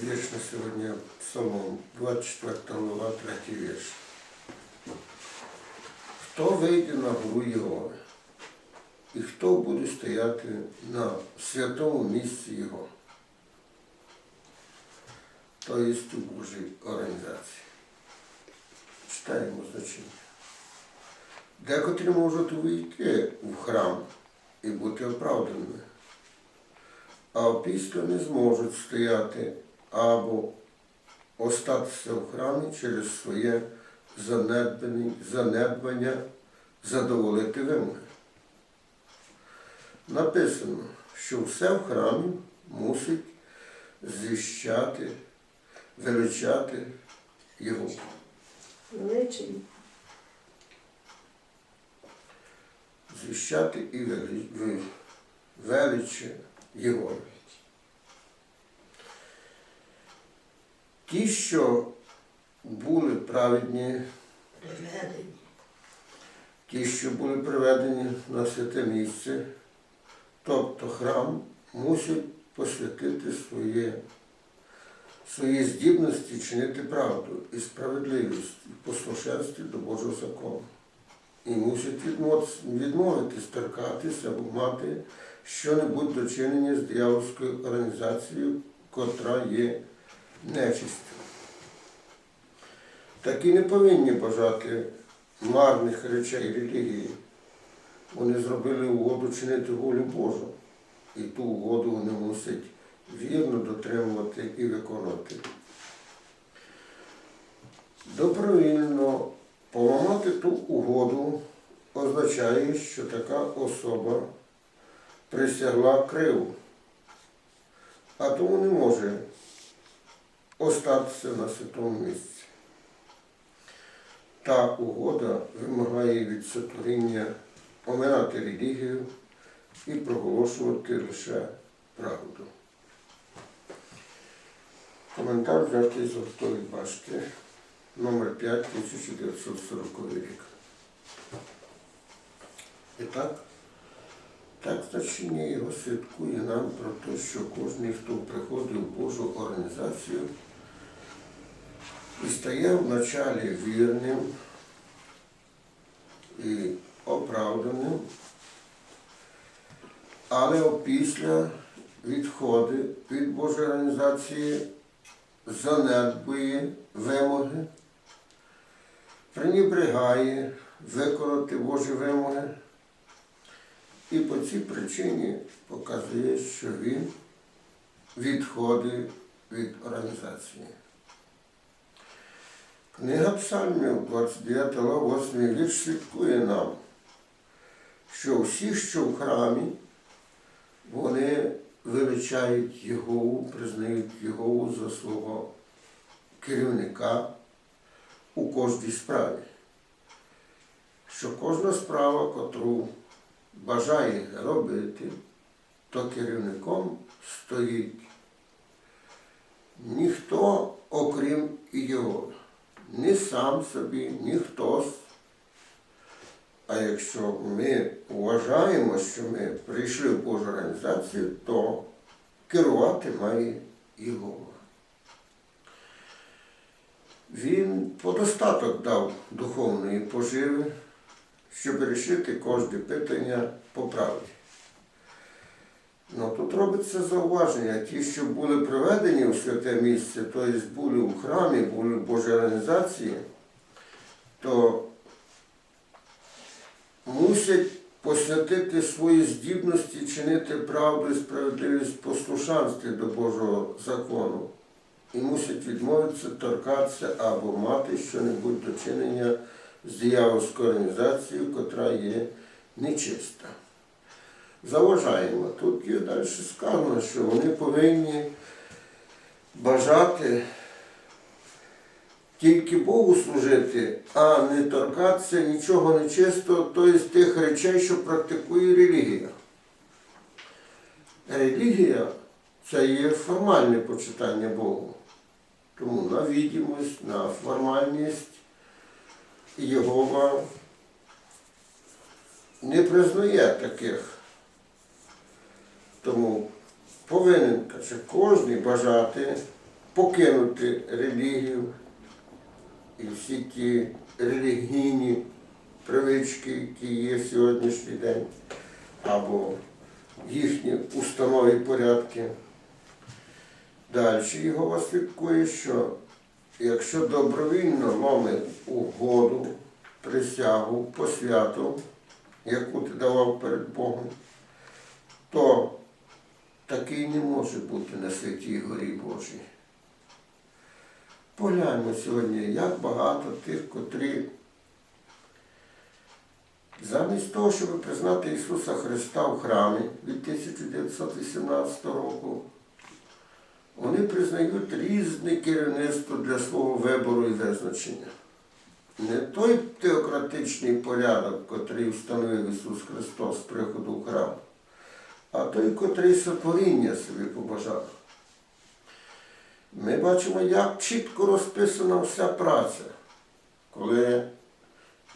Вірш на сьогодні Псалом, 24 глава, 3 вірш. Хто вийде на гору Єгови? І хто буде стояти на святому місці Його? То є у Божій організації. Читаємо значення. Декотрі можуть увійти в храм і бути оправданими, а опісля не зможуть стояти або остатися в храмі через своє занедбання, задоволити вимоги. Написано, що все в храмі мусить звіщати, величати його. Величий. Звіщати і вели- ви- його. Ті, що були праведні, ті, що були приведені на святе місце, тобто храм, мусять посвятити своє, свої здібності чинити правду і справедливість в послушенстві до Божого закону. І мусять відмов- відмовитись, торкатись або мати що-небудь дочинення з диявольською організацією, котра є нечистю. Такі не повинні бажати марних речей релігії. Вони зробили угоду чинити волю Божу. І ту угоду вони мусять вірно дотримувати і виконувати. Добровільно поламати ту угоду означає, що така особа присягла криву, а тому не може остатися на святому місці. Та угода вимагає від сотворіння оминати релігію і проголошувати лише правду. Коментар взятий з Золотої башти, номер 5, 1940 рік. І так, так значення його святкує нам про те, що кожен, хто приходить в Божу організацію і стає вначалі вірним і оправданим, але опісля відходить від Божої організації, занедбує вимоги, пренебрегає виконати Божі вимоги. І по цій причині показує, що він відходить від організації. Книга Псальмів, 29 глава, 8 вірш свідкує нам, що всі, що в храмі, вони величають Єгову, признають Єгову за свого керівника у кожній справі. Що кожна справа, котру бажає робити, то керівником стоїть ніхто, окрім його, ні сам собі, ні хтось. А якщо ми вважаємо, що ми прийшли в Божу організацію, то керувати має його. Він подостаток дав духовної поживи, щоб вирішити кожне питання по правді. Ну, тут робиться зауваження, ті, що були приведені у святе місце, тобто були у храмі, були в Божій організації, то мусять посвятити свої здібності чинити правду і справедливість послушанстві до Божого закону. І мусять відмовитися, торкатися або мати що-небудь дочинення з диявольською організацією, котра є нечиста. Заважаємо. Тут є далі сказано, що вони повинні бажати тільки Богу служити, а не торкатися нічого нечистого, тобто тих речей, що практикує релігія. Релігія це є формальне почитання Богу. Тому на відомість, на формальність Єгова не признає таких. Тому повинен кожен бажати покинути релігію і всі ті релігійні привички, які є сьогоднішній день, або їхні установи і порядки. Далі його слідкує, що якщо добровільно ломить угоду, присягу, посвяту, яку ти давав перед Богом, то такий не може бути на святій горі Божій. Погляньмо сьогодні, як багато тих, котрі замість того, щоб признати Ісуса Христа в храмі від 1918 року, вони признають різне керівництво для свого вибору і визначення. Не той теократичний порядок, котрий встановив Ісус Христос з приходу в храм, а той, котрий сотворіння собі побажав. Ми бачимо, як чітко розписана вся праця, коли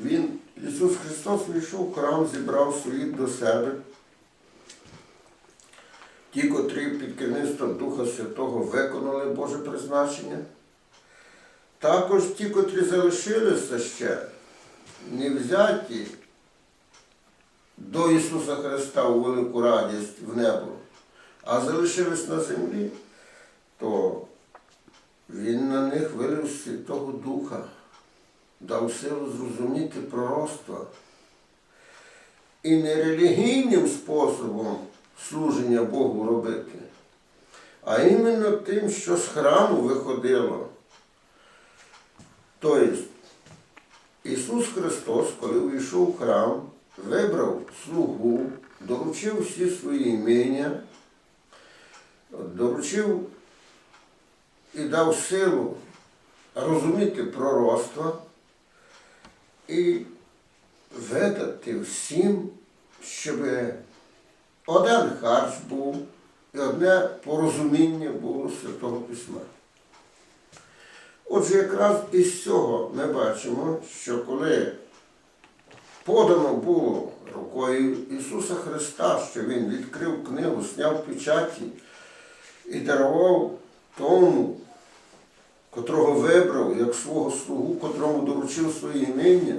він, Ісус Христос вийшов в храм, зібрав своїх до себе. Ті, котрі під керівництвом Духа Святого виконали Боже призначення. Також ті, котрі залишилися ще, не взяті до Ісуса Христа у велику радість в небо, а залишились на землі, то Він на них вилив Святого Духа, дав силу зрозуміти пророцтва. І не релігійним способом служення Богу робити, а іменно тим, що з храму виходило. Тобто Ісус Христос, коли увійшов в храм, вибрав слугу, доручив всі свої імення, доручив і дав силу розуміти пророцтва і видати всім, щоб один харч був і одне порозуміння було Святого Письма. Отже, якраз із цього ми бачимо, що коли подано було рукою Ісуса Христа, що Він відкрив книгу, зняв печаті і дарував тому, котрого вибрав як свого слугу, котрому доручив своє імення,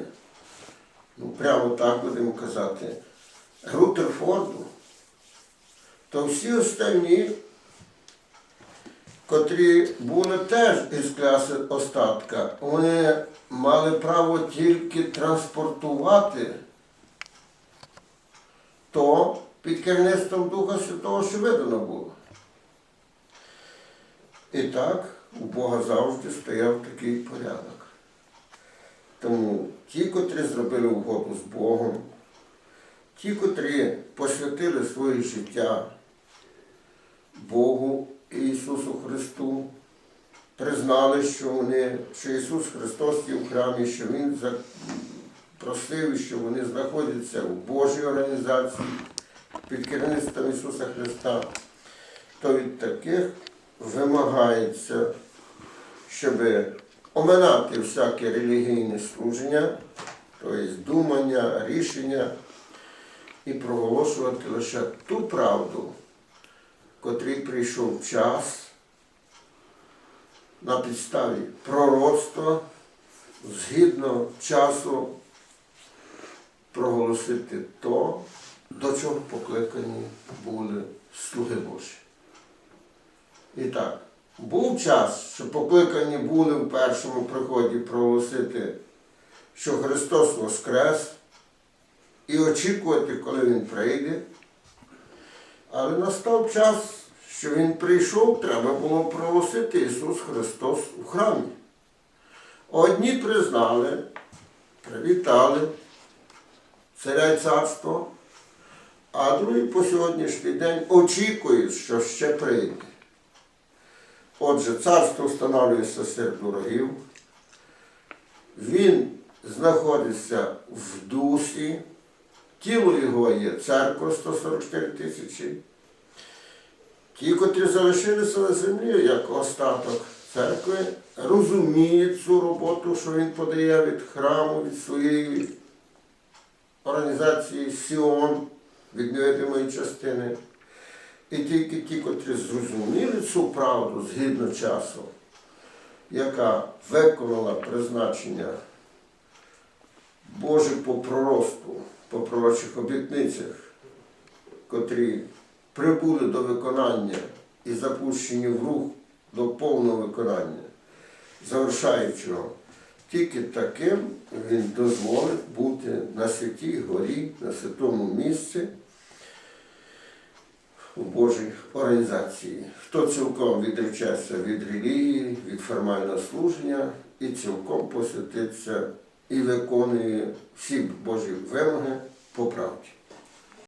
ну прямо так будемо казати, Рутерфорду, то всі остальні, котрі були теж із класи остатка, вони мали право тільки транспортувати то під керівництвом Духа Святого, що видано було. І так у Бога завжди стояв такий порядок. Тому ті, котрі зробили угоду з Богом, ті, котрі посвятили своє життя Богу Ісусу Христу, признали, що вони, що Ісус Христос є в храмі, що Він просив, що вони знаходяться у Божій організації під керівництвом Ісуса Христа, то від таких вимагається, щоб оминати всяке релігійне служення, тобто думання, рішення, і проголошувати лише ту правду, котрій прийшов час на підставі пророцтва, згідно часу проголосити то, до чого покликані були слуги Божі. І так, був час, що покликані були в першому приході проголосити, що Христос Воскрес, і очікувати, коли Він прийде. Але настав час, що Він прийшов, треба було проголосити Ісус Христос у храмі. Одні признали, привітали царя й царство, а другі по сьогоднішній день очікують, що ще прийде. Отже, царство встановлюється серед ворогів, він знаходиться в дусі, тіло його є церква 144 тисячі. Ті, котрі залишилися на землі як остаток церкви, розуміють цю роботу, що він подає від храму, від своєї організації Сіон, від невидимої частини. І тільки ті, котрі зрозуміли цю правду згідно часу, яка виконала призначення Божих по проросту, по пророчих обітницях, котрі прибули до виконання і запущені в рух до повного виконання, завершаючого, тільки таким він дозволить бути на святій горі, на святому місці у Божій організації. Хто цілком відречеться від релігії, від формального служення і цілком посвятиться і виконує всі Божі вимоги по правді.